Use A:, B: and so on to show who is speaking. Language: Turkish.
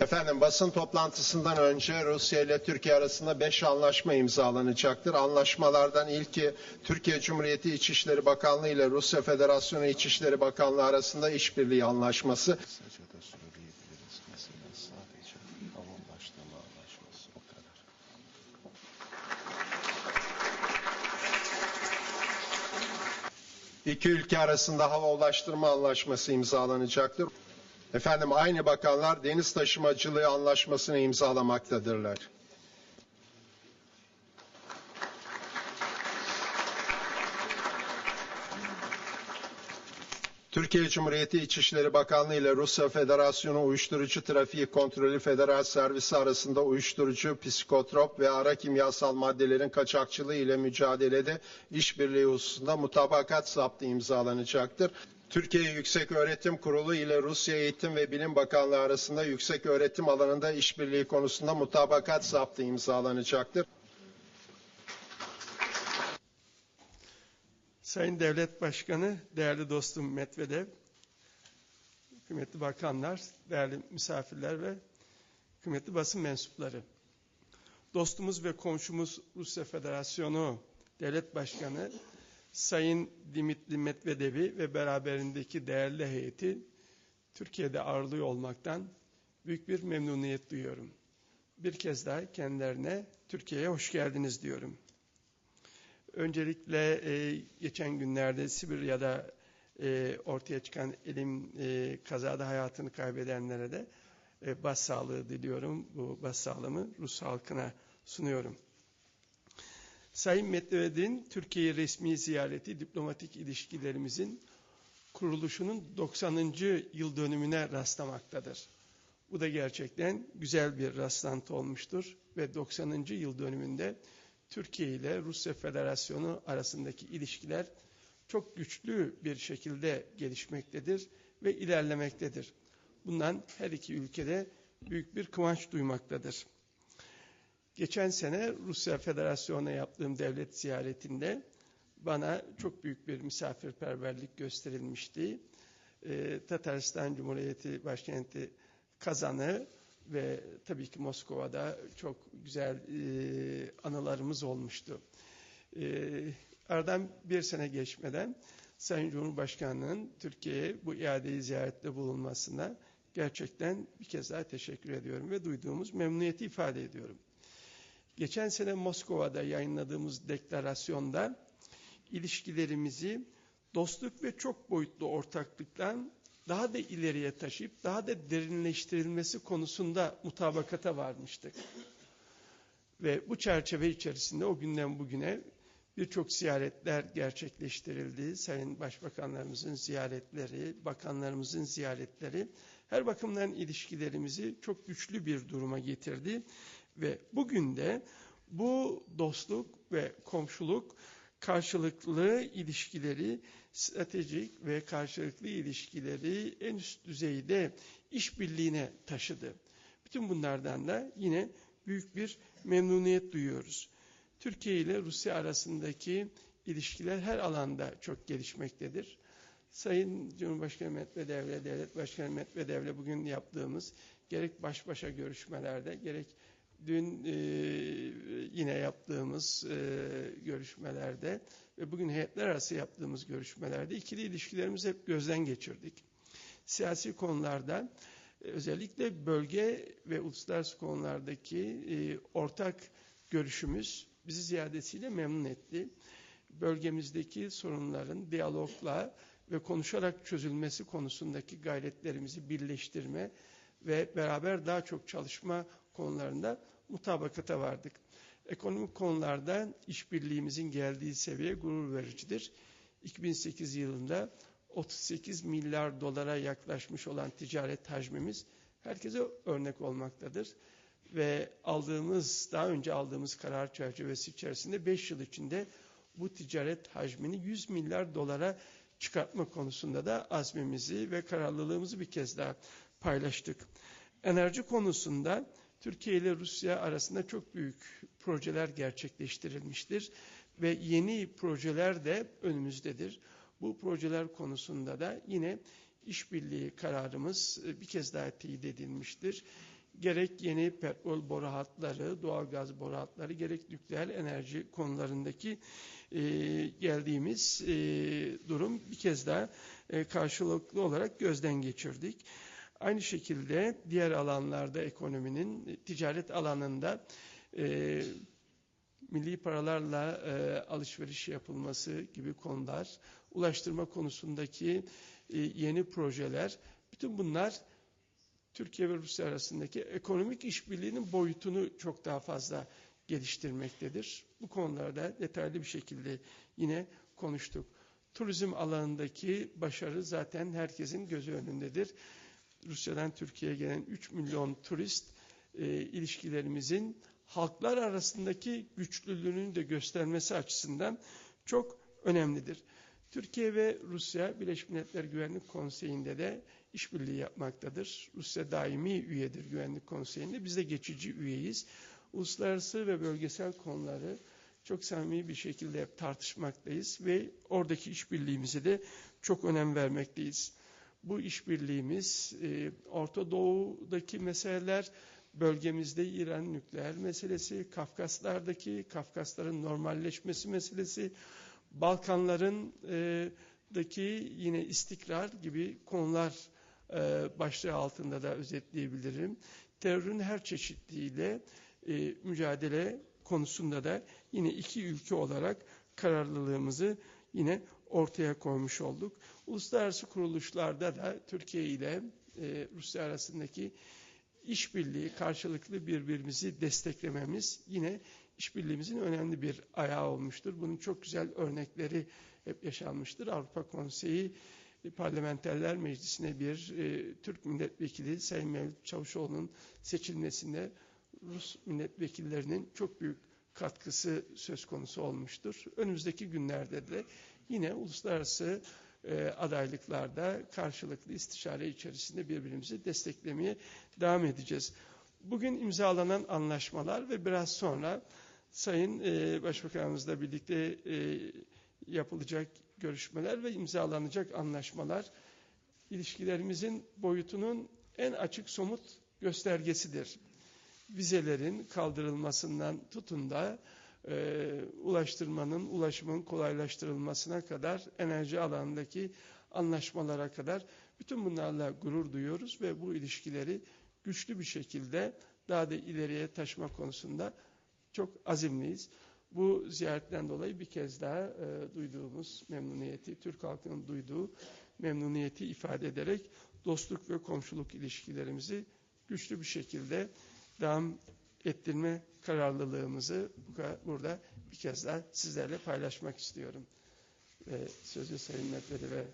A: Efendim basın toplantısından önce Rusya ile Türkiye arasında 5 anlaşma imzalanacaktır. Anlaşmalardan ilki Türkiye Cumhuriyeti İçişleri Bakanlığı ile Rusya Federasyonu İçişleri Bakanlığı arasında işbirliği anlaşması.
B: Kısaca da söyleyebiliriz. Mesela sadece hava ulaştırma anlaşması o kadar.
A: İki ülke arasında hava ulaştırma anlaşması imzalanacaktır. Efendim aynı bakanlar deniz taşımacılığı anlaşmasını imzalamaktadırlar. Türkiye Cumhuriyeti İçişleri Bakanlığı ile Rusya Federasyonu Uyuşturucu Trafiği Kontrolü Federal Servisi arasında uyuşturucu, psikotrop ve ara kimyasal maddelerin kaçakçılığı ile mücadelede işbirliği hususunda mutabakat zaptı imzalanacaktır. Türkiye Yüksek Öğretim Kurulu ile Rusya Eğitim ve Bilim Bakanlığı arasında yüksek öğretim alanında işbirliği konusunda mutabakat zaptı imzalanacaktır.
C: Sayın Devlet Başkanı, değerli dostum Medvedev, kıymetli bakanlar, değerli misafirler ve kıymetli basın mensupları. Dostumuz ve komşumuz Rusya Federasyonu Devlet Başkanı Sayın Dimitri Medvedev'i ve beraberindeki değerli heyeti Türkiye'de ağırlıyor olmaktan büyük bir memnuniyet duyuyorum. Bir kez daha kendilerine Türkiye'ye hoş geldiniz diyorum. Öncelikle e, geçen günlerde Sibirya'da e, ortaya çıkan elim e, kazada hayatını kaybedenlere de e, başsağlığı diliyorum. Bu başsağlığımı Rus halkına sunuyorum. Sayın Medvedev'in Türkiye resmi ziyareti diplomatik ilişkilerimizin kuruluşunun 90. yıl dönümüne rastlamaktadır. Bu da gerçekten güzel bir rastlantı olmuştur ve 90. yıl dönümünde Türkiye ile Rusya Federasyonu arasındaki ilişkiler çok güçlü bir şekilde gelişmektedir ve ilerlemektedir. Bundan her iki ülkede büyük bir kıvanç duymaktadır. Geçen sene Rusya Federasyonu'na yaptığım devlet ziyaretinde bana çok büyük bir misafirperverlik gösterilmişti. Ee, Tataristan Cumhuriyeti başkenti Kazan'ı ve tabii ki Moskova'da çok güzel e, anılarımız olmuştu. E, aradan bir sene geçmeden Sayın Cumhurbaşkanı'nın Türkiye'ye bu iadeyi ziyarette bulunmasına gerçekten bir kez daha teşekkür ediyorum ve duyduğumuz memnuniyeti ifade ediyorum. Geçen sene Moskova'da yayınladığımız deklarasyonda ilişkilerimizi dostluk ve çok boyutlu ortaklıktan daha da ileriye taşıyıp daha da derinleştirilmesi konusunda mutabakata varmıştık. Ve bu çerçeve içerisinde o günden bugüne birçok ziyaretler gerçekleştirildi. Sayın Başbakanlarımızın ziyaretleri, bakanlarımızın ziyaretleri her bakımdan ilişkilerimizi çok güçlü bir duruma getirdi. Ve bugün de bu dostluk ve komşuluk karşılıklı ilişkileri, stratejik ve karşılıklı ilişkileri en üst düzeyde işbirliğine taşıdı. Bütün bunlardan da yine büyük bir memnuniyet duyuyoruz. Türkiye ile Rusya arasındaki ilişkiler her alanda çok gelişmektedir. Sayın Cumhurbaşkanı Medvedev'le, Devlet Başkanı Medvedev'le bugün yaptığımız gerek baş başa görüşmelerde, gerek dün e, yine yaptığımız e, görüşmelerde ve bugün heyetler arası yaptığımız görüşmelerde ikili ilişkilerimizi hep gözden geçirdik. Siyasi konularda e, özellikle bölge ve uluslararası konulardaki e, ortak görüşümüz bizi ziyadesiyle memnun etti. Bölgemizdeki sorunların diyalogla ve konuşarak çözülmesi konusundaki gayretlerimizi birleştirme ve beraber daha çok çalışma konularında mutabakata vardık. Ekonomik konularda işbirliğimizin geldiği seviye gurur vericidir. 2008 yılında 38 milyar dolara yaklaşmış olan ticaret hacmimiz herkese örnek olmaktadır. Ve aldığımız, daha önce aldığımız karar çerçevesi içerisinde 5 yıl içinde bu ticaret hacmini 100 milyar dolara çıkartma konusunda da azmimizi ve kararlılığımızı bir kez daha paylaştık. Enerji konusunda Türkiye ile Rusya arasında çok büyük projeler gerçekleştirilmiştir ve yeni projeler de önümüzdedir. Bu projeler konusunda da yine işbirliği kararımız e, bir kez daha teyit edilmiştir. Gerek yeni petrol boru hatları, doğalgaz boru hatları, gerek nükleer enerji konularındaki e, geldiğimiz e, durum bir kez daha e, karşılıklı olarak gözden geçirdik. Aynı şekilde diğer alanlarda ekonominin ticaret alanında e, milli paralarla e, alışveriş yapılması gibi konular, ulaştırma konusundaki e, yeni projeler, bütün bunlar Türkiye ve Rusya arasındaki ekonomik işbirliğinin boyutunu çok daha fazla geliştirmektedir. Bu konularda detaylı bir şekilde yine konuştuk. Turizm alanındaki başarı zaten herkesin gözü önündedir. Rusya'dan Türkiye'ye gelen 3 milyon turist e, ilişkilerimizin halklar arasındaki güçlülüğünü de göstermesi açısından çok önemlidir. Türkiye ve Rusya Birleşmiş Milletler Güvenlik Konseyi'nde de işbirliği yapmaktadır. Rusya daimi üyedir Güvenlik Konseyi'nde. Biz de geçici üyeyiz. Uluslararası ve bölgesel konuları çok samimi bir şekilde hep tartışmaktayız ve oradaki işbirliğimize de çok önem vermekteyiz. Bu işbirliğimiz e, Orta Doğu'daki meseleler, bölgemizde İran nükleer meselesi, Kafkaslardaki Kafkasların normalleşmesi meselesi, Balkanların e, daki yine istikrar gibi konular e, başlığı altında da özetleyebilirim. Terörün her çeşitliğiyle e, mücadele konusunda da yine iki ülke olarak kararlılığımızı yine ortaya koymuş olduk. Uluslararası kuruluşlarda da Türkiye ile e, Rusya arasındaki işbirliği, karşılıklı birbirimizi desteklememiz yine işbirliğimizin önemli bir ayağı olmuştur. Bunun çok güzel örnekleri hep yaşanmıştır. Avrupa Konseyi Parlamenterler Meclisi'ne bir e, Türk milletvekili Sayın Mevlüt Çavuşoğlu'nun seçilmesinde Rus milletvekillerinin çok büyük katkısı söz konusu olmuştur. Önümüzdeki günlerde de yine uluslararası e, adaylıklarda karşılıklı istişare içerisinde birbirimizi desteklemeye devam edeceğiz. Bugün imzalanan anlaşmalar ve biraz sonra Sayın e, Başbakanımızla birlikte e, yapılacak görüşmeler ve imzalanacak anlaşmalar ilişkilerimizin boyutunun en açık somut göstergesidir. Vizelerin kaldırılmasından tutun da e, ulaştırmanın, ulaşımın kolaylaştırılmasına kadar, enerji alanındaki anlaşmalara kadar bütün bunlarla gurur duyuyoruz ve bu ilişkileri güçlü bir şekilde daha da ileriye taşıma konusunda çok azimliyiz. Bu ziyaretten dolayı bir kez daha e, duyduğumuz memnuniyeti, Türk halkının duyduğu memnuniyeti ifade ederek dostluk ve komşuluk ilişkilerimizi güçlü bir şekilde devam ettirme kararlılığımızı burada bir kez daha sizlerle paylaşmak istiyorum. Ve sözü Sayın Medvedev'e